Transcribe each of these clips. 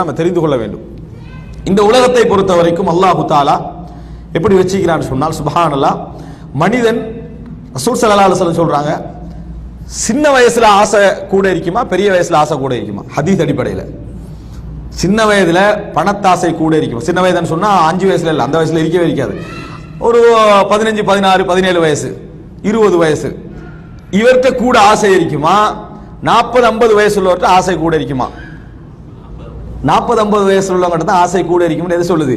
நம்ம தெரிந்து கொள்ள வேண்டும். இந்த உலகத்தை பொறுத்த வரைக்கும் அல்லாஹு தாலா எப்படி வச்சுக்கிறான்னு சொன்னால் சுபஹானல்லா மனிதன் ரசூல் சல்லா அலுவலம் சொல்றாங்க சின்ன வயசுல ஆசை கூட இருக்குமா பெரிய வயசுல ஆசை கூட இருக்குமா? ஹதீஸ் அடிப்படையில். சின்ன வயதுல பணத்தாசை கூட இருக்கும்? சின்ன வயதுன்னு சொன்னா அஞ்சு வயசுல இல்லை அந்த வயசுல இருக்கவே இருக்காது. ஒரு பதினஞ்சு பதினாறு பதினேழு வயசு இருபது வயசு. இவர்கிட்ட கூட ஆசை இருக்குமா? நாற்பது ஐம்பது வயசு உள்ளவர்கிட்ட ஆசை கூட இருக்குமா? நாற்பது ஐம்பது வயசு உள்ளவங்ககிட்ட தான் ஆசை கூட இருக்கும்னு எது சொல்லுது?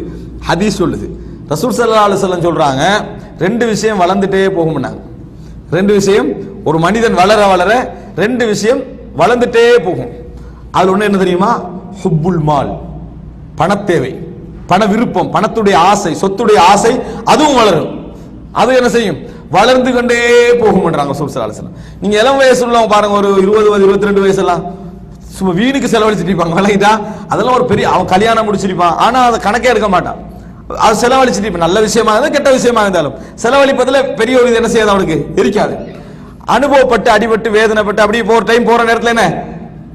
ஹதீஸ் சொல்லுது. ரசூல் சல்லா அலுவலம் சொல்றாங்க ரெண்டு விஷயம் வளர்ந்துட்டே போகும்னாங்க. ரெண்டு விஷயம் ஒரு மனிதன் வளர வளர ரெண்டு விஷயம் வளர்ந்துட்டே போகும். அது ஒண்ணு என்ன தெரியுமா? ஹுப்புல் மால். பணத்தேவை. பண விருப்பம் பணத்துடைய ஆசை சொத்துடைய ஆசை அதுவும் வளரும். அது என்ன செய்யும்? வளர்ந்து கொண்டே போகும்ன்றாங்க ரசூல் நீங்க இளம் வயசு உள்ளவங்க பாருங்க ஒரு இருபது இருபத்தி ரெண்டு வயசெல்லாம்? சும்மா வீணுக்கு செலவழிச்சிட்டு இருப்பாங்க விளங்கிட்டா அதெல்லாம் ஒரு பெரிய அவன் கல்யாணம் முடிச்சிருப்பான். ஆனா அதை கணக்கே எடுக்க மாட்டான். அது செலவழிச்சிட்டு இருப்பான். நல்ல விஷயமா இருந்தாலும் கெட்ட விஷயமா இருந்தாலும். செலவழிப்பதில் பெரிய ஒரு இது என்ன செய்யாது அவனுக்கு? இருக்காது. அனுபவப்பட்டு அடிபட்டு வேதனைப்பட்டு அப்படியே போற டைம் போற நேரத்தில் என்ன?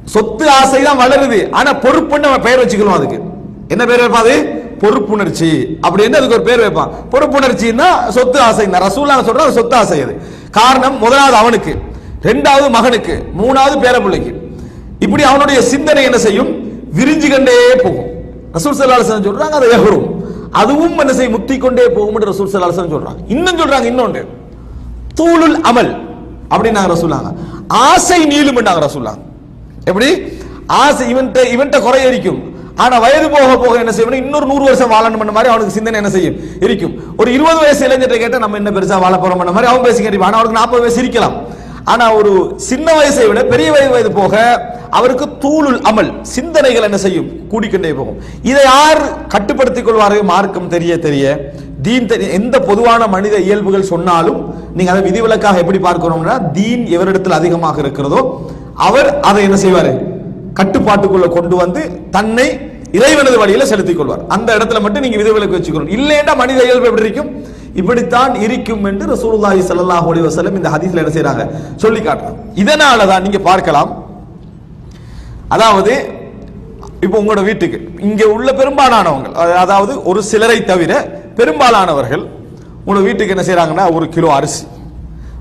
சொத்து ஆசை தான் வளருது. ஆனா பொறுப்புன்னு அவன் பெயர் வச்சுக்கணும் அதுக்கு. என்ன பேர் வைப்பான் அது? பொறுப்புணர்ச்சி. அப்படின்னு அதுக்கு ஒரு பேர் வைப்பான்? பொறுப்புணர்ச்சின்னா சொத்து ஆசை. ரசூலா சொல்ற அது சொத்து ஆசை அது. காரணம் முதலாவது அவனுக்கு. ரெண்டாவது மகனுக்கு. மூணாவது பேரப்பிள்ளைக்கு. இப்படி அவனுடைய சிந்தனை என்ன செய்யும்? விரிஞ்சு கொண்டே போகும். ரசூல் சல்லாஹன் சொல்றாங்க அது எகரும் அதுவும் என்ன செய்யும்? முத்தி கொண்டே போகும் ரசூல் சல்லாஹன் சொல்றாங்க. இன்னும் சொல்றாங்க இன்னொன்று. தூளுல் அமல். அப்படின்னாங்க ரசூலாங்க ஆசை நீளும்னாங்க ரசூலாங்க எப்படி? ஆசை இவன்ட்ட இவன்ட்ட குறையரிக்கும் ஆனா வயது போக போக என்ன செய்யணும் இன்னொரு நூறு வருஷம் வாழணும் பண்ண மாதிரி அவனுக்கு சிந்தனை என்ன செய்யும்? இருக்கும் ஒரு இருபது வயசு இளைஞர்கிட்ட கேட்டா நம்ம என்ன பெருசா வாழ போறோம் பண்ண மாதிரி அவன் பேசி கேட்டு ஆனா அவனுக்கு நாற்பது வயசு இருக்கலாம். ஆனா ஒரு சின்ன வயசை விட பெரிய வயது வயது போக அவருக்கு தூளுல் அமல் சிந்தனைகள் என்ன செய்யும்? கூடிக்கொண்டே போகும். இதை யார் கட்டுப்படுத்திக் கொள்வார்கள்? மார்க்கம் தெரிய தெரிய. தீன் தெரிய எந்த பொதுவான மனித இயல்புகள் சொன்னாலும் நீங்க அதை விதிவிலக்காக எப்படி பார்க்கணும்னா தீன் எவரிடத்தில் அதிகமாக இருக்கிறதோ அவர் அதை என்ன செய்வார்? கட்டுப்பாட்டுக்குள்ள கொண்டு வந்து தன்னை இறைவனது வழியில செலுத்திக் கொள்வார். அந்த இடத்துல மட்டும் நீங்க விதிவிலக்கு வச்சுக்கணும். இல்லைன்னா மனித இயல்பு எப்படி இருக்கும்? இப்படித்தான் இருக்கும் என்று ரசூலுல்லாஹி ஸல்லல்லாஹு அலைஹி வஸல்லம் இந்த ஹதீஸ்ல என்ன செய்றாங்க? சொல்லி காட்டுறாங்க. இதனால தான் நீங்க பார்க்கலாம். அதாவது இப்போ உங்களோட வீட்டுக்கு இங்க உள்ள பெரும்பாலானவங்க அதாவது ஒரு சிலரை தவிர பெரும்பாலானவர்கள் உங்களோட வீட்டுக்கு என்ன செய்றாங்கன்னா ஒரு கிலோ அரிசி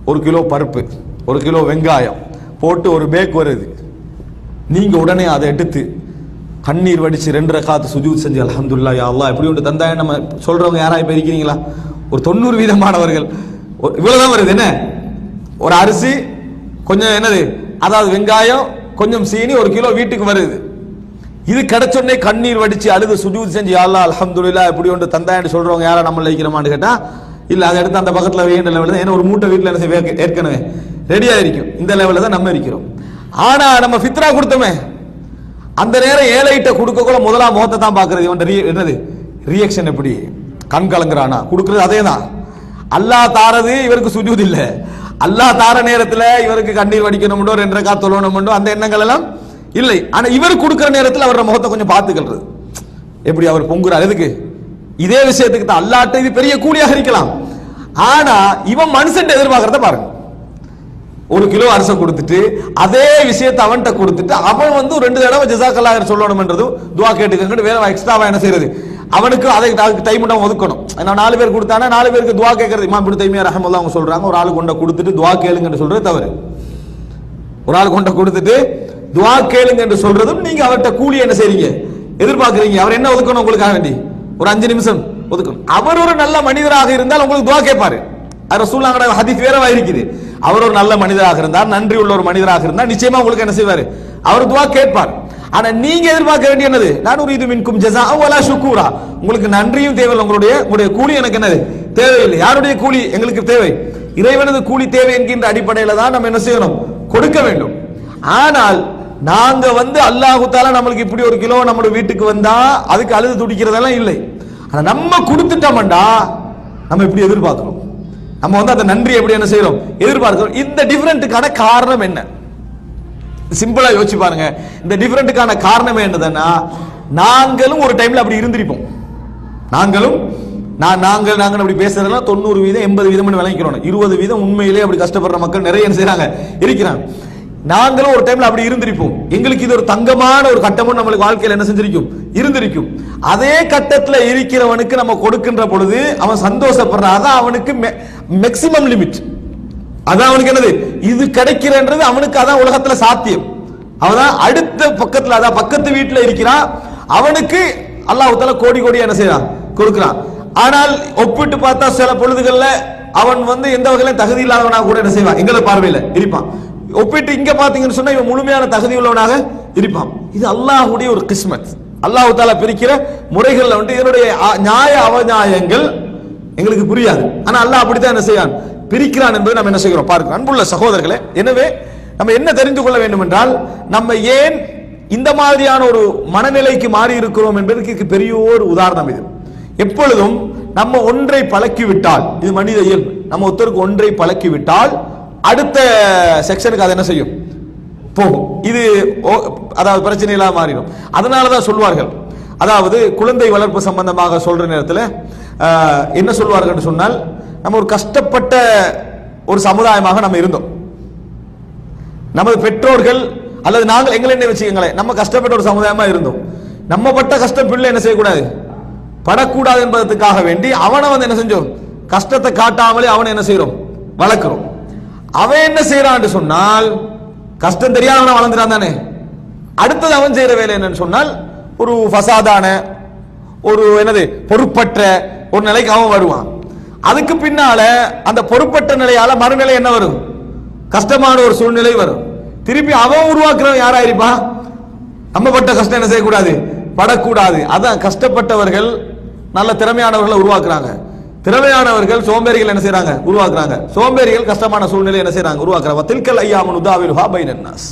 ஒரு கிலோ பருப்பு ஒரு கிலோ வெங்காயம் போட்டு ஒரு பேக் வருது. நீங்க உடனே அதை எடுத்து கண்ணீர் வடிச்சு ரெண்டு ரகாத்து சுஜூத் செஞ்சு அலமதுல்லா யா அல்லா எப்படி ஒன்று தந்தாய் நம்ம சொல்றவங்க யாராவது இப்போ இருக்கிறீங்களா? ஒரு தொண்ணூறு வீதமானவர்கள். ஒரு- இவ்வளவுதான் வருது என்ன? ஒரு அரிசி கொஞ்சம் என்னது? அதாவது வெங்காயம் கொஞ்சம் சீனி ஒரு கிலோ வீட்டுக்கு வருது. இது கிடைச்சோடனே கண்ணீர் வடிச்சு அழுது சுஜூத் செஞ்சு யாரா அலமதுல்லா இப்படி ஒன்று தந்தாய்னு சொல்றவங்க யாரா நம்ம வைக்கிறோமான்னு கேட்டா இல்ல அதை எடுத்து அந்த பக்கத்துல வேண்டிய லெவலில் ஏன்னா ஒரு மூட்டை வீட்டுல என்ன ஏற்கனவே ரெடியா இருக்கும் இந்த லெவலில் தான் நம்ம இருக்கிறோம். ஆனா நம்ம ஃபித்ரா கொடுத்தோமே. அந்த நேரம் ஏழைகிட்ட கொடுக்க கூட முதலா முகத்தை தான் பாக்குறது இவன் என்னது? ரியாக்ஷன் எப்படி? கண் கலங்குறானா? கொடுக்கறது அதே தான் அல்லாஹ் தாரது இவருக்கு சுஜூத் இல்லை. அல்லாஹ் தார நேரத்தில் இவருக்கு கண்ணீர் வடிக்கணும்டோ ரெண்டரை கா தொழணும்டோ அந்த எண்ணங்கள் எல்லாம் இல்லை. ஆனால் இவர் கொடுக்குற நேரத்தில் அவரோட முகத்தை கொஞ்சம் பார்த்துக்கிறது எப்படி அவர் பொங்குறார்? எதுக்கு? இதே விஷயத்துக்கு தான். அல்லாட்ட இது பெரிய கூலியாக இருக்கலாம். ஆனா இவன் மனுஷன் எதிர்பார்க்கறத பாருங்க. ஒரு கிலோ அரிசம் கொடுத்துட்டு அதே விஷயத்தை அவன்கிட்ட கொடுத்துட்டு அவன் வந்து ரெண்டு தடவை ஜிசாக்கல்லாக சொல்லணும்ன்றது துவா கேட்டுக்கங்கிட்டு வேற எக்ஸ்ட்ராவா என்ன செய்யறது அவனுக்கு அதை அதுக்கு டைம் ஒதுக்கணும். ஏன்னா நாலு பேர் கொடுத்தானா நாலு பேருக்கு துவா கேட்கறது. இமாம் இப்படி தைமியா ரஹமல்லா அவங்க சொல்றாங்க ஒரு ஆள் கொண்ட கொடுத்துட்டு துவா கேளுங்கன்னு சொல்றது தவறு. ஒரு ஆள் கொண்ட கொடுத்துட்டு துவா கேளுங்க என்று சொல்றதும் நீங்க அவர்கிட்ட கூலி என்ன செய்றீங்க? எதிர்பார்க்கறீங்க. அவர் என்ன ஒதுக்கணும் உங்களுக்காக வேண்டி? ஒரு அஞ்சு நிமிஷம் ஒதுக்கணும். அவர் ஒரு நல்ல மனிதராக இருந்தால் உங்களுக்கு துவா கேட்பாரு. அது ரசூலுல்லாஹ் ஹதீஸ் வேறவா இருக்குது. அவர் ஒரு நல்ல மனிதராக இருந்தார் நன்றி உள்ள ஒரு மனிதராக இருந்தார் நிச்சயமா உங்களுக்கு என்ன செய்வாரு? அவர் துவா கேட்பார். ஆனா நீங்க எதிர்பார்க்க வேண்டிய என்னது? நான் ஒரு இது மின்கும் ஜசா அவலா சுக்கூரா உங்களுக்கு நன்றியும் தேவையில்லை. உங்களுடைய உங்களுடைய கூலி எனக்கு என்னது? தேவையில்லை. யாருடைய கூலி? எங்களுக்கு தேவை. இறைவனது கூலி தேவை என்கின்ற அடிப்படையில தான் நம்ம என்ன செய்யணும்? கொடுக்க வேண்டும். ஆனால் நாங்க வந்து அல்லாஹு தாலா நம்மளுக்கு இப்படி ஒரு கிலோ நம்மளோட வீட்டுக்கு வந்தா அதுக்கு அழுது துடிக்கிறதெல்லாம் இல்லை. ஆனா நம்ம கொடுத்துட்டோம்டா நம்ம இப்படி எதிர்பார்க்கிறோம். நம்ம வந்து அந்த நன்றி எப்படி என்ன செய்யறோம்? எதிர்பார்க்கிறோம். இந்த டிஃபரெண்ட்டுக்கான காரணம் என்ன? சிம்பிளா யோசிச்சு பாருங்க. இந்த டிஃபரெண்ட்டுக்கான காரணம் என்னதுன்னா நாங்களும் ஒரு டைம்ல அப்படி இருந்திருப்போம். நாங்களும் நான் நாங்கள் நாங்கள் அப்படி பேசுறதெல்லாம் தொண்ணூறு வீதம் எண்பது வீதம் விளங்கிக்கிறோம். இருபது வீதம் உண்மையிலே அப்படி கஷ்டப்படுற மக்கள் நிறைய என்ன செய்றாங்க? இருக்கிறாங்க. நாங்களும் ஒரு டைம்ல அப்படி இருந்திருப்போம். எங்களுக்கு இது ஒரு தங்கமான ஒரு கட்டமும் நம்மளுக்கு வாழ்க்கையில் என்ன செஞ்சிருக்கும்? இருந்திருக்கும். அதே கட்டத்தில் இருக்கிறவனுக்கு நம்ம கொடுக்கின்ற பொழுது அவன் சந்தோஷப்படுறான். அதான் அவனுக்கு மேக்சிமம் லிமிட் அதான் அவனுக்கு என்னது? இது கிடைக்கிறன்றது அவனுக்கு அதான் உலகத்துல சாத்தியம். அவதான் அடுத்த பக்கத்துல அதான் பக்கத்து வீட்டுல இருக்கிறான். அவனுக்கு அல்லாஹ் கோடி கோடி என்ன செய்யறான் கொடுக்கிறான். ஆனால் ஒப்பிட்டு பார்த்தா சில பொழுதுகள்ல அவன் வந்து எந்த வகையிலும் தகுதி இல்லாதவனாக கூட என்ன செய்வான்? எங்களை பார்வையில இருப்பான். ஒப்பிட்டு இங்க பாத்தீங்கன்னு சொன்னா இவன் முழுமையான தகுதி உள்ளவனாக இருப்பான். இது அல்லாஹ்வுடைய ஒரு கிஸ்மத். அல்லாஹுத்தால தாலா பிரிக்கிற முறைகள்ல வந்து இதனுடைய நியாய அவநியாயங்கள் எங்களுக்கு புரியாது. ஆனா அல்லாஹ் அப்படித்தான் என்ன செய்யான் பிரிக்கிறான் என்பதை நம்ம என்ன செய்கிறோம்? பார்க்கிறோம். அன்புள்ள சகோதரர்களே எனவே நம்ம என்ன தெரிந்து கொள்ள வேண்டும் என்றால் நம்ம ஏன் இந்த மாதிரியான ஒரு மனநிலைக்கு மாறி இருக்கிறோம் என்பதற்கு பெரிய ஒரு உதாரணம் இது. எப்பொழுதும் நம்ம ஒன்றை பழக்கிவிட்டால் இது மனித இயல்பு. நம்ம ஒருத்தருக்கு ஒன்றை பழக்கிவிட்டால் அடுத்த செக்ஷனுக்கு அது என்ன செய்யும்? போகும். இது ஓ- அதாவது பிரச்சனை இல்லாம மாறிடும். அதனால தான் சொல்வார்கள். அதாவது குழந்தை வளர்ப்பு சம்பந்தமாக சொல்ற நேரத்தில் என்ன சொல்வார்கள் சொன்னால் நம்ம ஒரு கஷ்டப்பட்ட ஒரு சமுதாயமாக நம்ம இருந்தோம். நமது பெற்றோர்கள் அல்லது நாங்கள் எங்களை என்ன வச்சுக்கோங்களேன் நம்ம கஷ்டப்பட்ட ஒரு சமுதாயமா இருந்தோம். நம்ம பட்ட கஷ்டம் பிள்ளை என்ன செய்யக்கூடாது? படக்கூடாது என்பதற்காக வேண்டி அவனை வந்து என்ன செஞ்சோம்? கஷ்டத்தை காட்டாமலே அவனை என்ன செய்யறோம் வளர்க்கிறோம். அவன் என்ன செய்யறான் சொன்னால் கஷ்டம் தெரியாதவன வளர்ந்துறான் தானே. அடுத்தது அவன் செய்யற வேலை என்னன்னு சொன்னால் ஒரு ஃபசாதான ஒரு என்னது பொறுப்பற்ற ஒரு நிலைக்கு அவன் வருவான். அதுக்கு பின்னால அந்த பொறுப்பற்ற நிலையால மறுநிலை என்ன வரும்? கஷ்டமான ஒரு சூழ்நிலை வரும். திருப்பி அவன் உருவாக்குறவன் யாரா நம்ம பட்ட கஷ்டம் என்ன செய்யக்கூடாது? படக்கூடாது. அதான் கஷ்டப்பட்டவர்கள் நல்ல திறமையானவர்களை உருவாக்குறாங்க. திறமையானவர்கள் சோம்பேறிகள் என்ன செய்யறாங்க உருவாக்குறாங்க. சோம்பேறிகள் கஷ்டமான சூழ்நிலை என்ன செய்யறாங்க உருவாக்குறாங்க. தில்கல் ஐயாமன் உதாவில் ஹாபைனஸ்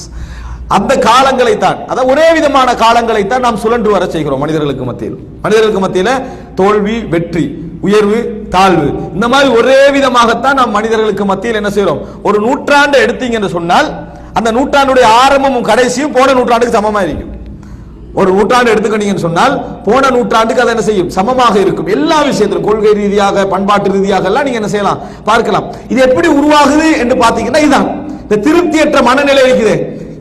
அந்த காலங்களை தான் அதான் ஒரே விதமான காலங்களை தான் நாம் சுழன்று வர செய்கிறோம் மனிதர்களுக்கு மத்தியில். மனிதர்களுக்கு மத்தியில் தோல்வி வெற்றி உயர்வு தாழ்வு. இந்த மாதிரி ஒரே விதமாகத்தான் நாம் மனிதர்களுக்கு மத்தியில் என்ன செய்யறோம் ஒரு நூற்றாண்டு எடுத்தீங்க என்று சொன்னால் அந்த நூற்றாண்டுடைய ஆரம்பமும் கடைசியும் போன நூற்றாண்டுக்கு சமமா இருக்கும். ஒரு நூற்றாண்டு எடுத்துக்கிட்டீங்கன்னு சொன்னால் போன நூற்றாண்டுக்கு அதை என்ன செய்யும்? சமமாக இருக்கும். எல்லா விஷயத்திலும் கொள்கை ரீதியாக பண்பாட்டு ரீதியாக எல்லாம் நீங்க என்ன செய்யலாம்? பார்க்கலாம். இது எப்படி உருவாகுது என்று பார்த்தீங்கன்னா இதுதான். இந்த திருப்தியற்ற மனநிலை இருக்குது.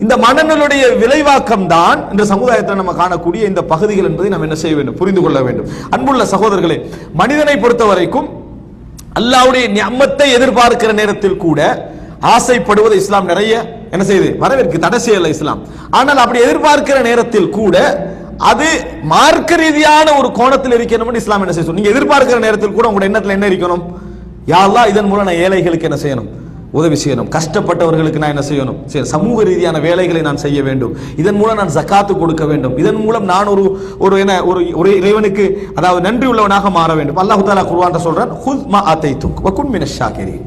இந்த மனநலுடைய விளைவாக்கம் தான் இந்த சமுதாயத்தில் நம்ம காணக்கூடிய இந்த பகுதிகள் என்பதை நாம் என்ன செய்ய வேண்டும்? புரிந்து கொள்ள வேண்டும். அன்புள்ள சகோதரர்களே மனிதனை பொறுத்த வரைக்கும் அல்லாவுடைய நியமத்தை எதிர்பார்க்கிற நேரத்தில் கூட ஆசைப்படுவது இஸ்லாம். நிறைய என்ன செய்யுது வரவேற்கு தடை செய்யல இஸ்லாம். ஆனால் அப்படி எதிர்பார்க்கிற நேரத்தில் கூட அது மார்க்க ரீதியான ஒரு கோணத்தில் இருக்கணும்னு இஸ்லாம் என்ன செய்யும் நீங்க எதிர்பார்க்கிற நேரத்தில் கூட உங்களோட எண்ணத்தில் என்ன இருக்கணும்? யா இதன் மூலம் நான் ஏழைகளுக்கு என்ன செய்யணும்? உதவி செய்யணும். கஷ்டப்பட்டவர்களுக்கு நான் என்ன செய்யணும்? சரி சமூக ரீதியான வேலைகளை நான் செய்ய வேண்டும். இதன் மூலம் நான் ஜக்காத்து கொடுக்க வேண்டும். இதன் மூலம் நான் ஒரு ஒரு என்ன ஒரு ஒரு இறைவனுக்கு அதாவது நன்றி உள்ளவனாக மாற வேண்டும். அல்லாஹ் தாலா குருவான் சொல்றான் ஹுத் மா ஆத்தைத்துக் வகுன் மினஷ் ஷாக்கிரி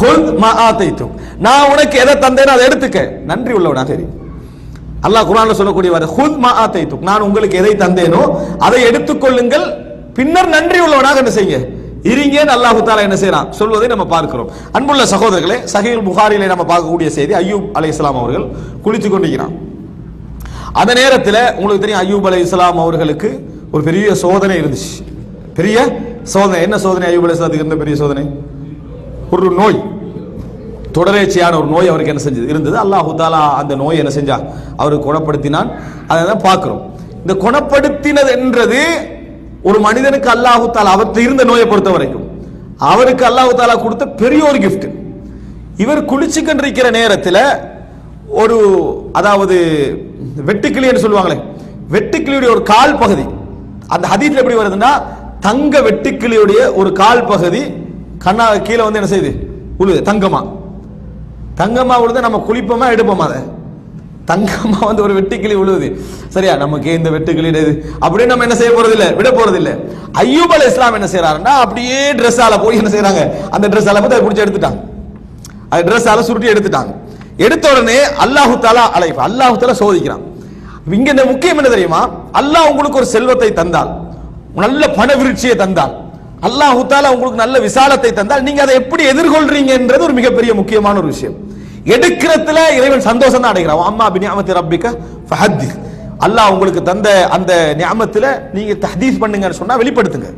ஹுத் மா ஆத்தைத்துக். நான் உனக்கு எதை தந்தேனோ அதை எடுத்துக்க. நன்றி உள்ளவனாக இரு. அல்லாஹ் குரான்ல சொல்லக்கூடிய வார்த்தை ஹுத் மா ஆத்தைத்துக். நான் உங்களுக்கு எதை தந்தேனோ அதை எடுத்துக்கொள்ளுங்கள் பின்னர் நன்றி உள்ளவனாக என்ன செய்யுங்க இருங்கன்னு அல்லாஹு தாலா என்ன செய்யறான் சொல்வதை நம்ம பார்க்கிறோம். அன்புள்ள சகோதரர்களே சஹீல் புகாரிலே நம்ம பார்க்கக்கூடிய செய்தி ஐயூப் அலைஹிஸ்ஸலாம் அவர்கள் குளித்து கொண்டிருக்கிறான். அந்த நேரத்தில் உங்களுக்கு தெரியும் ஐயூப் அலை இஸ்லாம் அவர்களுக்கு ஒரு பெரிய சோதனை இருந்துச்சு. பெரிய சோதனை. என்ன சோதனை? ஐயூப் அலை இஸ்லாத்துக்கு இருந்த பெரிய சோதனை? ஒரு நோய். தொடரேச்சியான ஒரு நோய் அவருக்கு என்ன செஞ்சது? இருந்தது. அல்லாஹு தாலா அந்த நோய் என்ன செஞ்சா? அவருக்கு குணப்படுத்தினான். அதை தான் பார்க்குறோம். இந்த குணப்படுத்தினது என்றது ஒரு மனிதனுக்கு அல்லாஹு தாலா அவர்கிட்ட இருந்த நோயை பொறுத்த வரைக்கும் அவருக்கு அல்லாஹு தாலா கொடுத்த பெரிய ஒரு கிஃப்ட் இவர் குளிச்சு கொண்டிருக்கிற நேரத்தில் ஒரு அதாவது வெட்டுக்கிளின்னு சொல்லுவாங்களே வெட்டுக்கிளியுடைய ஒரு கால் பகுதி. அந்த ஹதீத்தில் எப்படி வருதுன்னா தங்க வெட்டுக்கிளியுடைய ஒரு கால் பகுதி கண்ணா கீழே வந்து என்ன செய்யுது? உழுது. தங்கமா? தங்கமா உழுது நம்ம குளிப்போமா எடுப்போமா அதை? தங்கமா வந்து ஒரு வெட்டுக்கிளி விழுவுது சரியா? நமக்கு இந்த வெட்டுக்கிளி இது. அப்படியே நம்ம என்ன செய்ய போறது இல்ல விட போறது இல்ல ஐயூப் அலை இஸ்லாம் என்ன செய்யறாருன்னா அப்படியே ட்ரெஸ்ஸால போய் என்ன செய்யறாங்க அந்த ட்ரெஸ்ஸால போய் அதை பிடிச்சி எடுத்துட்டாங்க. அது ட்ரெஸ்ஸால சுருட்டி எடுத்துட்டாங்க. எடுத்த உடனே அல்லாஹு தாலா அலைஃப் அல்லாஹு தாலா சோதிக்கிறான். இங்க இந்த முக்கியம் என்ன தெரியுமா? அல்லாஹ் உங்களுக்கு ஒரு செல்வத்தை தந்தால் நல்ல பண விருட்சியை தந்தால் அல்லாஹு தாலா உங்களுக்கு நல்ல விசாலத்தை தந்தால் நீங்க அதை எப்படி எதிர்கொள்றீங்கன்றது ஒரு மிகப்பெரிய முக்கியமான ஒரு விஷயம். எடுக்கிறதுல இறைவன் சந்தோஷம் தான் அடைகிறான் அம்மா பினியாமத்தி ரப்பிக்க ஃபஹத்திஸ். அல்லாஹ் உங்களுக்கு தந்த அந்த நியாமத்தில் நீங்கள் தஹதீஸ் பண்ணுங்கன்னு சொன்னால் வெளிப்படுத்துங்க.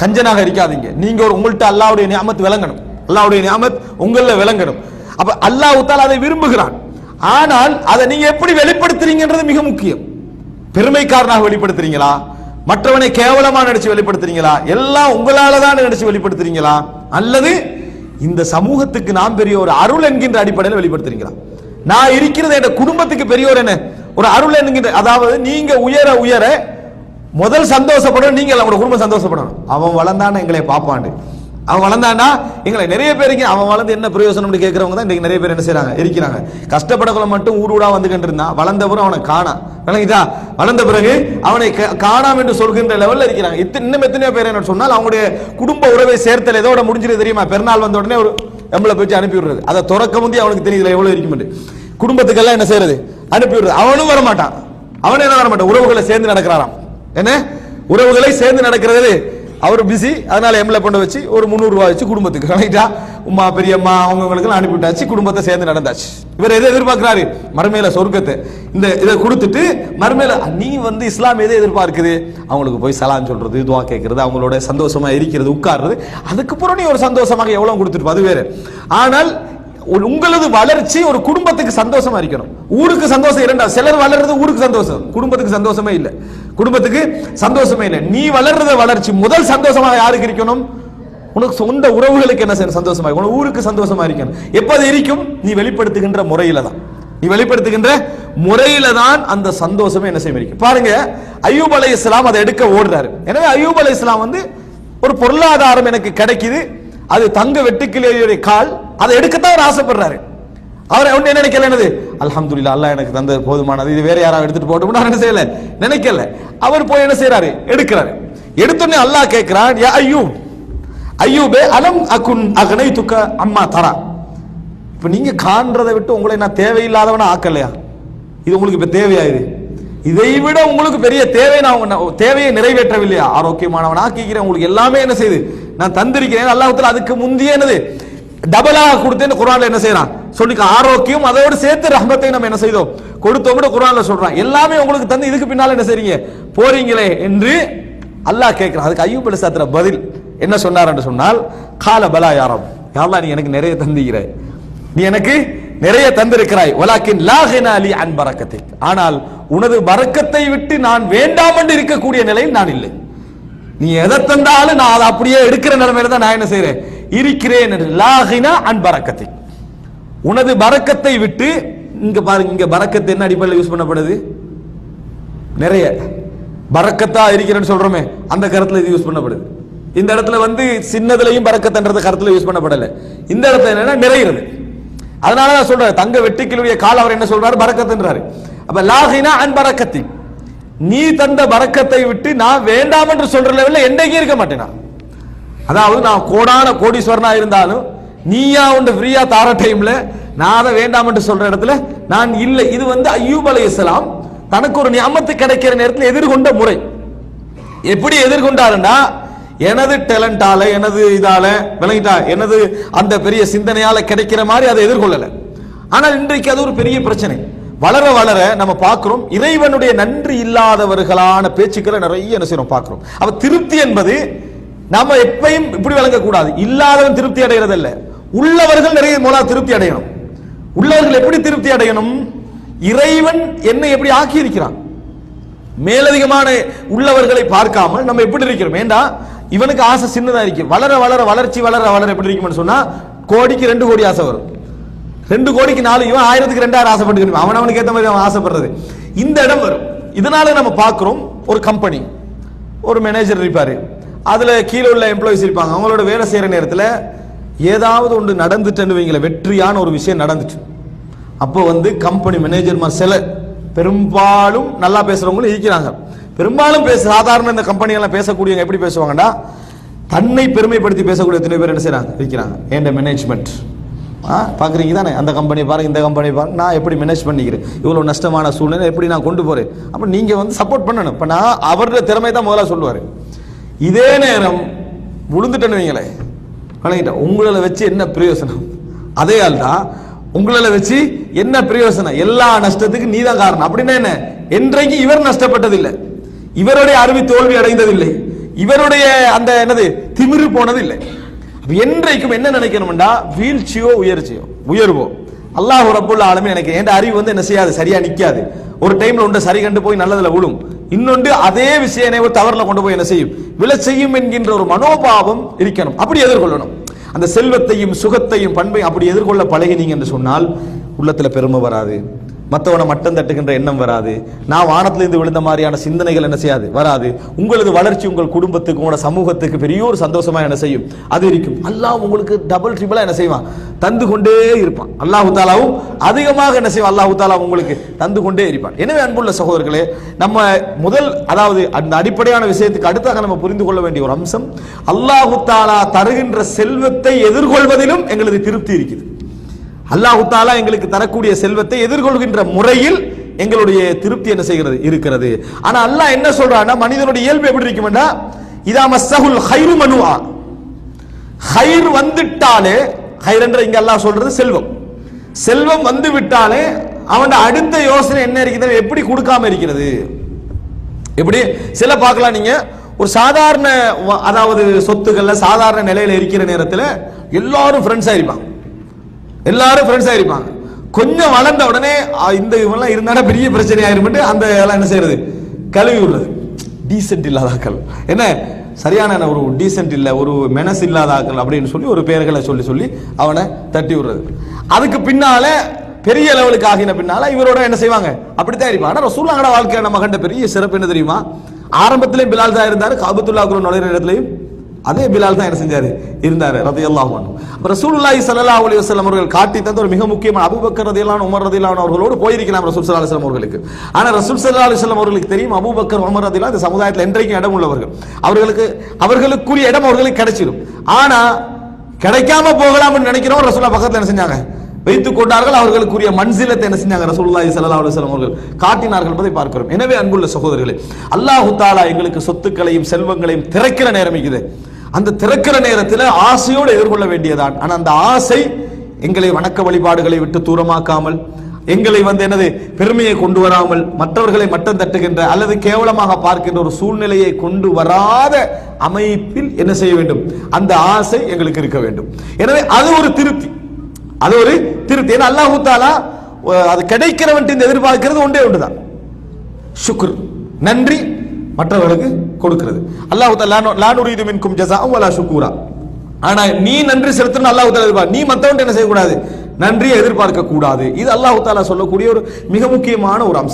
கஞ்சனாக இருக்காதீங்க. நீங்க ஒரு உங்கள்கிட்ட அல்லாவுடைய நியாமத்து விளங்கணும். அல்லாவுடைய நியாமத் உங்களில் விளங்கணும். அப்போ அல்லாஹ் அதை விரும்புகிறான். ஆனால் அதை நீங்கள் எப்படி வெளிப்படுத்துறீங்கன்றது மிக முக்கியம். பெருமைக்காரனாக வெளிப்படுத்துறீங்களா? மற்றவனை கேவலமாக நினைச்சு வெளிப்படுத்துறீங்களா? எல்லாம் உங்களால தான் நினைச்சு வெளிப்படுத்துறீங்களா? அல்லது இந்த சமூகத்துக்கு நாம் பெரிய ஒரு அருள் என்கின்ற அடிப்படையில் வெளிப்படுத்துறீங்களா நான் இருக்கிறது என் குடும்பத்துக்கு பெரியவர் என்ன? ஒரு அருள் என்கின்ற அதாவது நீங்க உயர உயர முதல் சந்தோஷப்படணும் நீங்க அவங்களோட குடும்பம் சந்தோஷப்படணும். அவன் வளர்ந்தான எங்களை பாப்பாண்டு அவன் வளர்ந்தாண்டா எங்களை நிறைய பேருக்கு அவன் வளர்ந்து என்ன பிரயோஜனம் கேட்கறவங்க தான் இன்றைக்கு நிறைய பேர் என்ன செய்யறாங்க இருக்கிறாங்க கஷ்டப்படக்குள்ள மட்டும் ஊடு ஊடா வந்துகிட்டு இருந்தான் வளர்ந்த பிறகு அவனை காணா. விளங்கிட்டா? வளர்ந்த பிறகு அவனை க- காணாம் என்று சொல்கின்ற லெவல்ல இருக்கிறாங்க. இத்தனை இன்னும் எத்தனையோ பேர் என்ன சொன்னால் அவங்களுடைய குடும்ப உறவை சேர்த்தல் எதோட முடிஞ்சது தெரியுமா? பெருநாள் வந்த உடனே ஒரு எம்பளை போயிட்டு அனுப்பி விடுறது. அதை துறக்க முந்தி அவனுக்கு தெரியுது எவ்வளவு இருக்கும் குடும்பத்துக்கெல்லாம் என்ன செய்யறது அனுப்பி விடுறது. அவனும் வர மாட்டான் அவன் என்ன வர மாட்டான் உறவுகளை சேர்ந்து நடக்கிறாராம். என்ன? உறவுகளை சேர்ந்து நடக்கிறது அவர் பிஸி அதனால எம்எல்ஏ பண்ண வச்சு ஒரு முந்நூறு வச்சு குடும்பத்துக்கு கணக்கிட்டா உமா பெரியம்மா அவங்கவுங்களுக்குலாம் அனுப்பிவிட்டாச்சு குடும்பத்தை சேர்ந்து நடந்தாச்சு. இவர் எதை எதிர்பார்க்கிறாரு? மறுமையில சொர்க்கத்தை. இந்த இதை கொடுத்துட்டு மறுமையில நீ வந்து இஸ்லாம் எதை எதிர்பார்க்குது? அவங்களுக்கு போய் சலான் சொல்றது துவா கேட்கறது அவங்களோட சந்தோஷமா இருக்கிறது உட்கார்றது அதுக்கப்புறம் நீ ஒரு சந்தோஷமாக எவ்வளவு கொடுத்துருப்ப அது வேற. ஆனால் உங்களது வளர்ச்சி ஒரு குடும்பத்துக்கு சந்தோஷமா இருக்கணும். ஊருக்கு சந்தோஷம் இரண்டா சிலர் வளர்றது ஊருக்கு சந்தோஷம். குடும்பத்துக்கு சந்தோஷமே இல்லை. குடும்பத்துக்கு சந்தோஷமே இல்லை. நீ வளர்றத வளர்ச்சி முதல் சந்தோஷமா யாருக்கு இருக்கணும்? உனக்கு சொந்த உறவுகளுக்கு என்ன செய்யணும்? சந்தோஷமா இருக்கணும். உனக்கு ஊருக்கு சந்தோஷமா இருக்கணும். எப்போது இருக்கும்? நீ வெளிப்படுத்துகின்ற முறையில தான். நீ வெளிப்படுத்துகின்ற முறையில தான் அந்த சந்தோஷமே என்ன செய்ய இருக்கும் பாருங்க அய்யூப் அலை இஸ்லாம் அதை எடுக்க ஓடுறாரு. எனவே அய்யூப் அலை இஸ்லாம் வந்து ஒரு பொருளாதாரம் எனக்கு கிடைக்குது. அது தங்க வெட்டுக்கிளியுடைய கால் அதை எடுக்கத்தான் அவர் ஆசைப்படுறாரு. அவர் ஒண்ணு என்ன நினைக்கல என்னது? அல்ஹம்துலில்லாஹ் அல்லா எனக்கு தந்தது போதுமானது. இது வேற யாராவது எடுத்துட்டு போட்டோம்னா என்ன செய்யல? நினைக்கல. அவர் போய் என்ன செய்யறாரு எடுக்கிறாரு. எடுத்தோடனே அல்லாஹ் கேட்கிறான் யா ஐயூ ஐயூபே அலம் அகுன் அகனை துக்க அம்மா தரா. இப்ப நீங்க காண்றதை விட்டு உங்களை நான் தேவையில்லாதவனை ஆக்கலையா? இது உங்களுக்கு இப்ப தேவையா இது? இதை விட உங்களுக்கு பெரிய தேவை நான் தேவையை நிறைவேற்றவில்லையா? ஆரோக்கியமானவன் ஆக்கிக்கிறேன் உங்களுக்கு எல்லாமே என்ன செய்யுது? நான் தந்திருக்கிறேன். அல்லாஹ்வுத்தாலா அதுக்கு முந்தைய என்னது? டபுளாக கொடுத்தேன்னு குரானில் என்ன செய்யறான் சொல்லி ஆரோக்கியம் அதோடு சேர்த்து ரஹமத்தை நம்ம என்ன செய்தோம்? கொடுத்தோம் கூட சொல்றான். எல்லாமே உங்களுக்கு தந்து இதுக்கு பின்னால என்ன செய்றீங்க? போறீங்களே என்று அல்லாஹ் கேட்கிறான். அதுக்கு ஐயூப் அலிசாத்திர பதில் என்ன சொன்னார் என்று சொன்னால் கால பலா யாரம் யாரா நீ எனக்கு நிறைய தந்திக்கிற. நீ எனக்கு நிறைய தந்திருக்கிறாய். வலாக்கின் லாகின அலி அன் பறக்கத்தை ஆனால் உனது பறக்கத்தை விட்டு நான் வேண்டாம் என்று இருக்கக்கூடிய நிலையில் நான் இல்லை. நீ எதை தந்தாலும் நான் அதை அப்படியே எடுக்கிற நிலைமையில தான் நான் என்ன செய்யறேன் இருக்கிறேன் என்று. லாகினா அன் பறக்கத்தை. உனது பறக்கத்தை விட்டு இங்க பாருங்க இங்க பறக்கத்து என்ன அடிப்படையில் யூஸ் பண்ணப்படுது? நிறைய. பறக்கத்தா இருக்கிறேன்னு சொல்றோமே அந்த கருத்துல இது யூஸ் பண்ணப்படுது. இந்த இடத்துல வந்து சின்னதுலையும் பறக்கத்தன்றது கருத்துல யூஸ் பண்ணப்படல. இந்த இடத்துல என்னன்னா நிறையிறது அதனால தான் சொல்றாரு தங்க வெட்டுக்கிளுடைய கால் அவர் என்ன சொல்றாரு? பறக்கத்துன்றாரு. அப்ப லாகினா அன் பரக்கத்தி நீ தந்த பறக்கத்தை விட்டு நான் வேண்டாம் என்று சொல்ற லெவலில் என்றைக்கும் இருக்க மாட்டேனா? அதாவது நான் கோடான கோடீஸ்வரனா இருந்தாலும் நீயா உண்டு ஃப்ரீயா தார டைம்ல நான் அதை வேண்டாம் என்று சொல்ற இடத்துல நான் இல்லை. இது வந்து ஐயூப் இஸ்லாம் தனக்கு ஒரு நியமத்து கிடைக்கிற நேரத்தில் எதிர்கொண்ட முறை. எப்படி எதிர்கொண்டாருன்னா எனது டேலண்டால எனது இதால விளங்கிட்டா எனது அந்த பெரிய சிந்தனையால கிடைக்கிற மாதிரி அதை எதிர்கொள்ளல. ஆனால் இன்றைக்கு அது ஒரு பெரிய பிரச்சனை. வளர வளர நம்ம பார்க்கிறோம் இறைவனுடைய நன்றி இல்லாதவர்களான பேச்சுக்களை நிறைய என்ன செய்யறோம் பார்க்கிறோம். அவ திருப்தி என்பது நாம எப்பயும் இப்படி விளங்கக்கூடாது. இல்லாதவன் திருப்தி அடைகிறது இல்ல உள்ளவர்கள் நிறைய மூலம் திருப்தி அடையணும். உள்ளவர்கள் எப்படி திருப்தி அடையணும்? இறைவன் என்னை எப்படி ஆக்கி இருக்கிறான் மேலதிகமான உள்ளவர்களை பார்க்காமல் நம்ம எப்படி இருக்கிறோம்? ஏண்டா? இவனுக்கு ஆசை சின்னதா இருக்கு. வளர வளர வளர்ச்சி வளர வளர எப்படி இருக்கும்னு சொன்னா கோடிக்கு ரெண்டு கோடி ஆசை வரும். ரெண்டு கோடிக்கு நாலு இவன் ஆயிரத்துக்கு ரெண்டாயிரம் ஆசைப்பட்டு அவன் அவனுக்கு ஏற்ற மாதிரி அவன் ஆசைப்படுறது. இந்த இடம் வரும். இதனால நம்ம பார்க்கிறோம் ஒரு கம்பெனி ஒரு மேனேஜர் இருப்பாரு. அதில் கீழே உள்ள எம்ப்ளாயிஸ் இருப்பாங்க. அவங்களோட வேலை செய்கிற நேரத்தில் ஏதாவது ஒன்று நடந்துட்டுன்னு வைங்கள வெற்றியான ஒரு விஷயம் நடந்துச்சு. அப்போ வந்து கம்பெனி மேனேஜர் சில பெரும்பாலும் நல்லா பேசுகிறவங்களும் இருக்கிறாங்க. பெரும்பாலும் பேச சாதாரண இந்த கம்பெனியெல்லாம் பேசக்கூடியவங்க எப்படி பேசுவாங்கடா தன்னை பெருமைப்படுத்தி பேசக்கூடிய எத்தனை பேர் என்ன செய்கிறாங்க இருக்கிறாங்க. ஏண்ட மேனேஜ்மெண்ட் ஆ பார்க்குறீங்க தானே? அந்த கம்பெனி பாருங்க இந்த கம்பெனி பாருங்க. நான் எப்படி மேனேஜ் பண்ணிக்கிறேன்? இவ்வளோ நஷ்டமான சூழ்நிலை எப்படி நான் கொண்டு போறேன்? அப்போ நீங்கள் வந்து சப்போர்ட் பண்ணணும். இப்போ நான் அவருடைய திறமை தான் முதல்ல சொல்லுவார். இதே நேரம் விழுந்துட்டேன்னு வைங்களேன். வணங்கிட்டேன் உங்களை வச்சு என்ன பிரயோசனம்? அதே ஆள் தான். உங்களை வச்சு என்ன பிரயோசனம்? எல்லா நஷ்டத்துக்கு நீ தான் காரணம். அப்படின்னா என்ன? என்றைக்கு இவர் நஷ்டப்பட்டதில்லை. இவருடைய அருவி தோல்வி அடைந்ததில்லை. இவருடைய அந்த என்னது திமிரு போனதில்லை. என்றைக்கும் என்ன நினைக்கணும்டா? வீழ்ச்சியோ உயர்ச்சியோ? உயர்வோ? அல்லாஹ் ரப்புல் ஆளுமே நினைக்கிறேன் என் அறிவு வந்து என்ன செய்யாது? சரியா நிக்காது. ஒரு டைம்ல உண்டு சரி கண்டு போய் நல்லதுல விழும். இன்னொன்று அதே விஷயம் ஒரு தவறில் கொண்டு போய் என்ன செய்யும்? விளை செய்யும் என்கின்ற ஒரு மனோபாவம் இருக்கணும். அப்படி எதிர்கொள்ளணும். அந்த செல்வத்தையும் சுகத்தையும் பண்பையும் அப்படி எதிர்கொள்ள பழகினீங்க என்று சொன்னால் உள்ளத்தில் பெருமை வராது. மற்றவனை மட்டம் தட்டுகின்ற எண்ணம் வராது. நான் வானத்திலிருந்து விழுந்த மாதிரியான சிந்தனைகள் என்ன செய்யாது? வராது. உங்களது வளர்ச்சி உங்கள் குடும்பத்துக்கு உங்களோட சமூகத்துக்கு பெரிய ஒரு சந்தோஷமா என்ன செய்யும்? அது இருக்கும். அல்லாஹ் உங்களுக்கு டபுள் ட்ரிபிளா என்ன செய்வான்? தந்து கொண்டே இருப்பான். அல்லாஹு தாலாவும் அதிகமாக என்ன செய்வான்? அல்லாஹு தாலா உங்களுக்கு தந்து கொண்டே இருப்பான். எனவே அன்புள்ள சகோதரர்களே நம்ம முதல் அதாவது அந்த அடிப்படையான விஷயத்துக்கு அடுத்தாக நம்ம புரிந்து கொள்ள வேண்டிய ஒரு அம்சம் அல்லாஹு தாலா தருகின்ற செல்வத்தை எதிர்கொள்வதிலும் எங்களது திருப்தி இருக்குது. அல்லாஹு தாலா எங்களுக்கு தரக்கூடிய செல்வத்தை எதிர்கொள்கின்ற முறையில் எங்களுடைய திருப்தி என்ன செய்கிறது? இருக்கிறது. ஆனா அல்லாஹ் என்ன சொல்றான்னா மனிதனுடைய இயல்பு எப்படி இருக்கும்னா இதா மஸ்ஸஹுல் ஹைரு மனுவா. ஹைர் வந்துட்டாலே ஹைர் என்ற இங்க அல்லாஹ் சொல்றது செல்வம். செல்வம் வந்து விட்டாலே அவன் அடுத்த யோசனை என்ன இருக்கிறது? எப்படி கொடுக்காம இருக்கிறது? எப்படி? சில பார்க்கலாம் நீங்க. ஒரு சாதாரண அதாவது சொத்துக்கள்ல சாதாரண நிலையில இருக்கிற நேரத்தில் எல்லாரும் ஃப்ரெண்ட்ஸ் இருப்பாங்க. எல்லாரும் ஃப்ரெண்ட்ஸ் ஆயிருப்பாங்க கொஞ்சம் வளர்ந்த உடனே இந்த இவெல்லாம் இருந்தாலும் பெரிய பிரச்சனை ஆயிருமெண்டு அந்த எல்லாம் என்ன செய்யறது கழுவி விடுறது. டீசென்ட் இல்லாதாக்கள் என்ன? சரியான ஒரு டீசென்ட் இல்லை ஒரு மெனஸ் இல்லாதாக்கள் அப்படின்னு சொல்லி ஒரு பெயர்களை சொல்லி சொல்லி அவனை தட்டி விடுறது. அதுக்கு பின்னால பெரிய லெவலுக்கு ஆகின பின்னால இவரோட என்ன செய்வாங்க? அப்படித்தான் இருப்பாங்க. ஆனால் ரசூல்லாங்கட வாழ்க்கை நம்ம கண்ட பெரிய சிறப்பு என்ன தெரியுமா? ஆரம்பத்திலேயும் பிலால் தான் இருந்தார் காபத்துல்லாக்குள்ள நுழையிற இடத்துலையும் அதே பிலால் தான் என்ன செஞ்சாரு? இருந்தாரு ரத அன்ஹு. அப்ப ரசூலுல்லாஹி சல்லா அலி வஸல்லம் அவர்கள் காட்டி தந்த ஒரு மிக முக்கியமான அபூபக்கர் ரதியல்லாஹு உமர் ரதியல்லாஹு அவர்களோடு போயிருக்கலாம் ரசூல் சல்லா அலிஸ்லாம் அவர்களுக்கு. ஆனால் ரசூல் சல்லா அலிஸ்லாம் அவர்களுக்கு தெரியும் அபுபக்கர் உமர் ரதியல்லாஹு இந்த சமுதாயத்தில் என்றைக்கும் இடம் உள்ளவர்கள். அவர்களுக்கு அவர்களுக்குரிய இடம் அவர்களுக்கு கிடைச்சிடும் ஆனால் கிடைக்காம போகலாம்னு நினைக்கிறோம் ரசூலா பக்கத்தில் என்ன செஞ்சாங்க? வைத்துக் கொண்டார்கள் அவர்களுக்குரிய மன்சிலத்தை என்ன செஞ்சாங்க? ரசூலுல்லாஹி சல்லா அலுவலம் அவர்கள் காட்டினார்கள் என்பதை பார்க்கிறோம். எனவே அன்புள்ள சகோதரர்களே அல்லாஹு தாலா எங்களுக்கு சொத்துக்களையும் செல்வங்களையும் திறக்கிற நேரம் இருக்குது. அந்த திறக்கிற நேரத்தில் ஆசையோடு எதிர்கொள்ள வேண்டியதான் ஆனால் அந்த ஆசை எங்களை வணக்க வழிபாடுகளை விட்டு தூரமாக்காமல் எங்களை வந்து என்னது பெருமையை கொண்டு வராமல் மற்றவர்களை மட்டம் தட்டுகின்ற அல்லது கேவலமாக பார்க்கின்ற ஒரு சூழ்நிலையை கொண்டு வராத அமைப்பில் என்ன செய்ய வேண்டும்? அந்த ஆசை எங்களுக்கு இருக்க வேண்டும். எனவே அது ஒரு திருப்தி. அது ஒரு திருப்தி. ஏன்னா அல்லாஹு தாலா அது கிடைக்கிறவன் எதிர்பார்க்கிறது ஒன்றே ஒன்றுதான். சுக்ர். நன்றி. மற்றவர்களுக்கு கொடுக்கிறது. அல்லாஹு லானுரீது மின்கும் ஜஸாவும் வலா சுக்கூரா ஆனா நீ நன்றி செலுத்தணும் அல்லாஹு தாலா நீ மற்றவன்ட்ட என்ன செய்யக்கூடாது? நன்றியை எதிர்பார்க்க கூடாது இது அல்லாஹு தாலா சொல்லக்கூடிய ஒரு மிக முக்கியமான ஒரு அம்சம்.